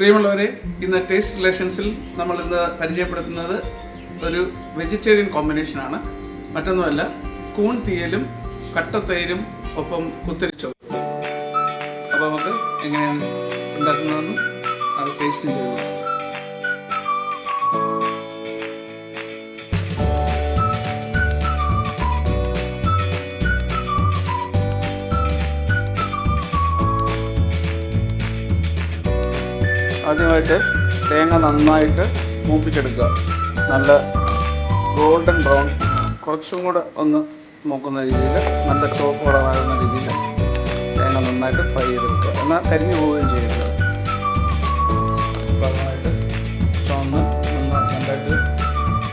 പ്രിയമുള്ളവരെ ഇന്ന് ടേസ്റ്റ് റിലേഷൻസിൽ നമ്മൾ ഇന്ന് പരിചയപ്പെടുത്തുന്നത് ഒരു വെജിറ്റേറിയൻ കോമ്പിനേഷനാണ് മറ്റൊന്നുമല്ല കൂൺ തീയലും കട്ടത്തൈരും ഒപ്പം കുത്തരിച്ചോ അപ്പോൾ നമുക്ക് എങ്ങനെയാണ് ഉണ്ടാക്കുന്നതെന്നും അത് ടേസ്റ്റ് ചെയ്തു ആദ്യമായിട്ട് തേങ്ങ നന്നായിട്ട് മൂപ്പിച്ചെടുക്കുക. നല്ല ഗോൾഡൻ ബ്രൗൺ കുറച്ചും കൂടെ ഒന്ന് മൂക്കുന്ന രീതിയിൽ നല്ല ചോപ്പ് കളറാകുന്ന രീതിയിൽ തേങ്ങ നന്നായിട്ട് ഫ്രൈ ചെയ്തെടുക്കുക. എന്നാൽ കരിഞ്ഞു പോവുകയും ചെയ്യുക നന്നായിട്ട്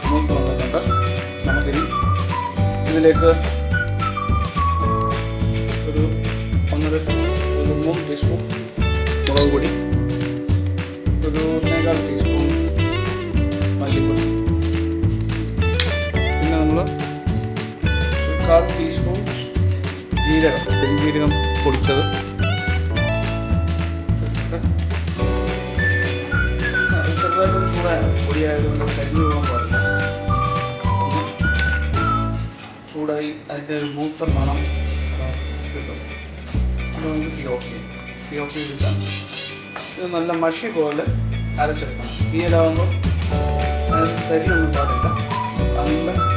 മൂത്ത് വന്നിട്ടുണ്ട്. നമുക്കിനി ഇതിലേക്ക് പാടില്ല പൊടിച്ചത്. ചൂടായി അതിന്റെ ഒരു മൂത്ത മണം കിട്ടും. അത് നമുക്ക് ഇത് നല്ല മഷി പോലെ അരച്ചെടുക്കണം. തീയലാവുമ്പോൾ തരി ഒന്നും പാടില്ല. നല്ല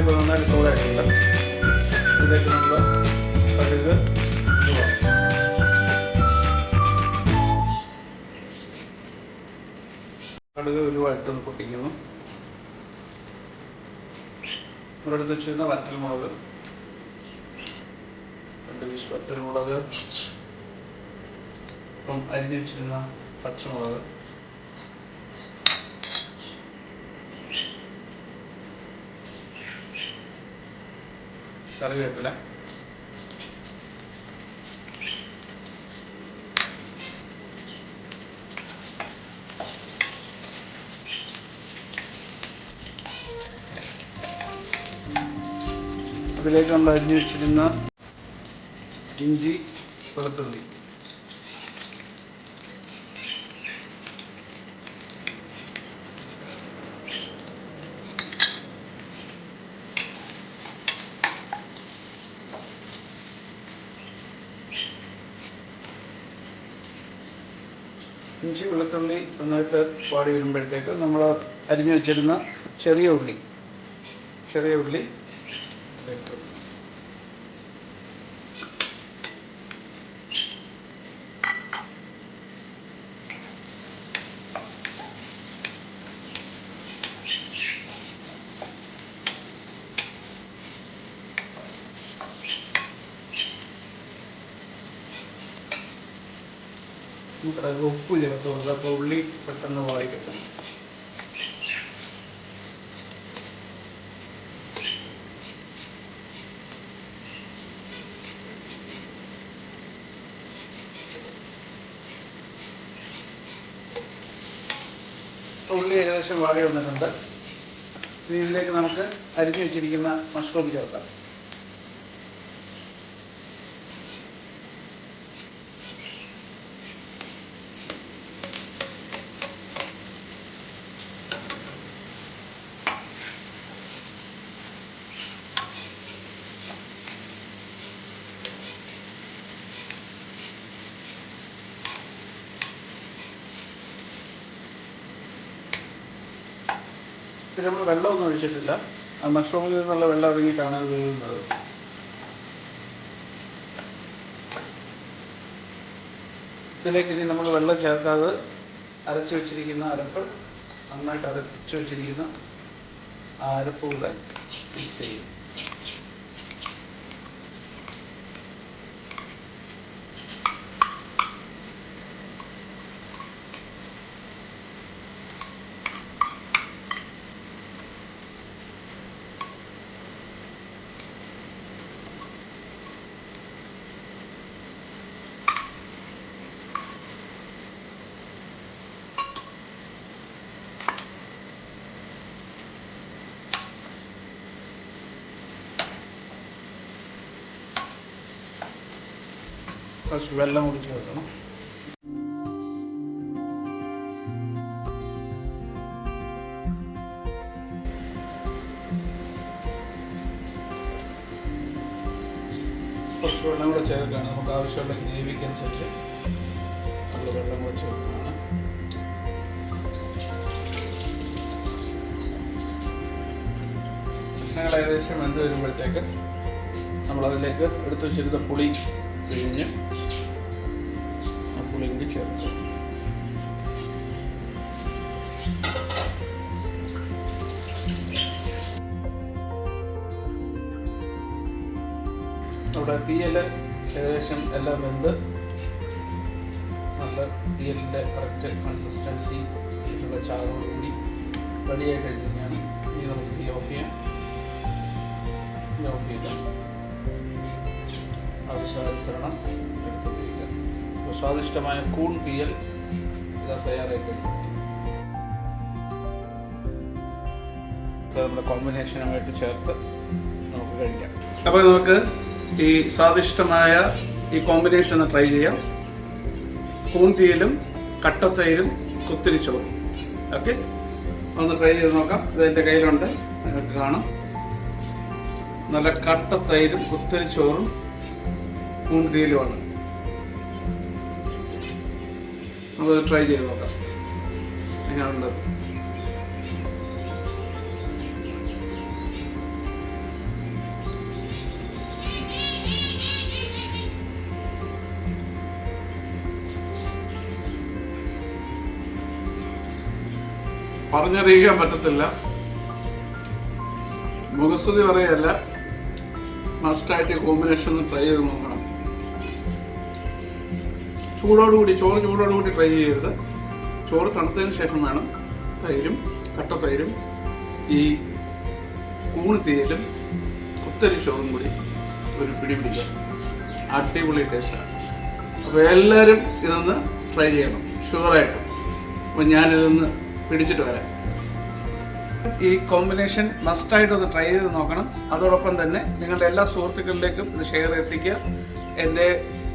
ഇപ്പോൾ നന്നായിട്ട് ചൂടായിട്ടുണ്ട് ഇതിലേക്ക് നമ്മൾ കടുക്. കടുക് ഉലുവായിട്ടൊന്ന് പൊട്ടിക്കുന്നു നമ്മളെടുത്ത് വെച്ചിരുന്ന വറ്റൽമുളക് രണ്ട് പീസ് വറ്റൽമുളക് ഇപ്പം അരിഞ്ഞു വെച്ചിരുന്ന പച്ചമുളക് കറിവേപ്പില അതിലേക്ക് നമ്മൾ അരിഞ്ഞു വെച്ചിരുന്ന ഇഞ്ചി വെളുത്തുള്ളി. ഇഞ്ചി വെളുത്തുള്ളി നന്നായിട്ട് വാടി വരുമ്പോഴത്തേക്ക് നമ്മൾ അരിഞ്ഞു വെച്ചിരുന്ന ചെറിയ ഉള്ളി ചെറിയ ഉള്ളി ഇതിലേക്ക് ഇടുന്നു. നമുക്ക് അതിൽ ഉപ്പ് ചേർത്തുകൊണ്ട് അപ്പോൾ ഉള്ളി പെട്ടെന്ന് വാടി കിട്ടും ഉള്ളി ഏകദേശം വാടി വന്നിട്ടുണ്ട്. ഇതിലേക്ക് നമുക്ക് അരിഞ്ഞു വെച്ചിരിക്കുന്ന മഷ്റൂം ചേർക്കാം. പിന്നെ നമ്മൾ വെള്ളമൊന്നും ഒഴിച്ചിട്ടില്ല. മഷ്റൂമിൽ നിന്നുള്ള വെള്ളം ഇറങ്ങിയിട്ടാണ് ഇത് വീഴുന്നത് ഇതിലേക്ക് ഇനി നമ്മൾ വെള്ളം ചേർക്കാതെ അരച്ചു വെച്ചിരിക്കുന്ന അരപ്പ് നന്നായിട്ട് അരച്ചു വെച്ചിരിക്കുന്ന ആ അരപ്പ് കൂടെ മിക്സ് ചെയ്യും. കുറച്ച് വെള്ളം കൂടി ചേർക്കണം കുറച്ച് വെള്ളം കൂടെ ചേർക്കുകയാണ്. നമുക്ക് ആവശ്യമുള്ള ഗ്രേവിക്ക് അനുസരിച്ച് നമ്മൾ വെള്ളം കൂടെ ചേർക്കുകയാണ്. കഷ്ണങ്ങൾ ഏകദേശം വെന്ത് വരുമ്പോഴത്തേക്ക് നമ്മളതിലേക്ക് എടുത്തു വെച്ചിരുന്ന പുളി പിഴിഞ്ഞ് ആ കൂടി ചേർക്കുക നമ്മുടെ തീയൽ ഏകദേശം എല്ലാം വെന്ത്. നല്ല തീയലിന്റെ കറക്റ്റ് കൺസിസ്റ്റൻസി ഉള്ള ചാറോടുകൂടി റെഡിയായി കഴിഞ്ഞാൽ ഇനി നമുക്ക് തീ ഓഫ് ചെയ്യാം. തീ ഓഫ് ചെയ്ത് ആവശ്യാനുസരണം എടുത്ത് ഉപയോഗിക്കാം അപ്പോൾ സ്വാദിഷ്ടമായ കൂൺ തീയൽ ഇതാ തയ്യാറായിട്ടുണ്ട്. നമ്മുടെ കോമ്പിനേഷനുമായിട്ട് ചേർത്ത് നമുക്ക് കഴിക്കാം. അപ്പോൾ നമുക്ക് ഈ സ്വാദിഷ്ടമായ ഈ കോമ്പിനേഷൻ ഒന്ന് ട്രൈ ചെയ്യാം. കൂന്തിയിലും കട്ടത്തൈരും കുത്തിരിച്ചോറും ഓക്കെ? ഒന്ന് ട്രൈ ചെയ്ത് നോക്കാം. ഇത് എന്റെ കയ്യിലുണ്ട്. നിങ്ങൾക്ക് കാണാം. നല്ല കട്ടത്തൈരും കുത്തിരിച്ചോറും കൂന്തിയിലുമാണ് നമുക്ക് ട്രൈ ചെയ്ത് നോക്കാം. എങ്ങനെയുണ്ട്? പറഞ്ഞറിയിക്കാൻ പറ്റത്തില്ല. മുഖസ്തുതി പറയല്ല മസ്റ്റായിട്ട് കോമ്പിനേഷൻ ട്രൈ ചെയ്ത് നോക്കണം. ചൂടോടുകൂടി ചോറ് ചൂടോടുകൂടി ട്രൈ ചെയ്യരുത്. ചോറ് തണുത്തതിന് ശേഷം വേണം തൈരും കട്ടത്തൈരും ഈ കൂണ് തീയലും കുത്തരി ചോറും കൂടി ഒരു പിടി പിടിക്കുക. അടിപൊളി ടേസ്റ്റാണ് അപ്പോൾ എല്ലാവരും ഇതൊന്ന് ട്രൈ ചെയ്യണം. ഷുഗറായിട്ട് അപ്പോൾ ഞാനിതൊന്ന് പിടിച്ചിട്ട് വരാം. ഈ കോമ്പിനേഷൻ മസ്റ്റായിട്ട് ഒന്ന് ട്രൈ ചെയ്ത് നോക്കണം. അതോടൊപ്പം തന്നെ നിങ്ങളുടെ എല്ലാ സുഹൃത്തുക്കളിലേക്കും ഇത് ഷെയർ എത്തിക്കുക. എന്റെ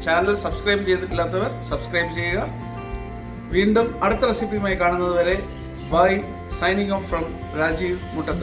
ചാനൽ സബ്സ്ക്രൈബ് ചെയ്തിട്ടില്ലാത്തവർ സബ്സ്ക്രൈബ് ചെയ്യുക. വീണ്ടും അടുത്ത റെസിപ്പിയുമായി കാണുന്നത് വരെ bye signing off from Rajeev Muttathala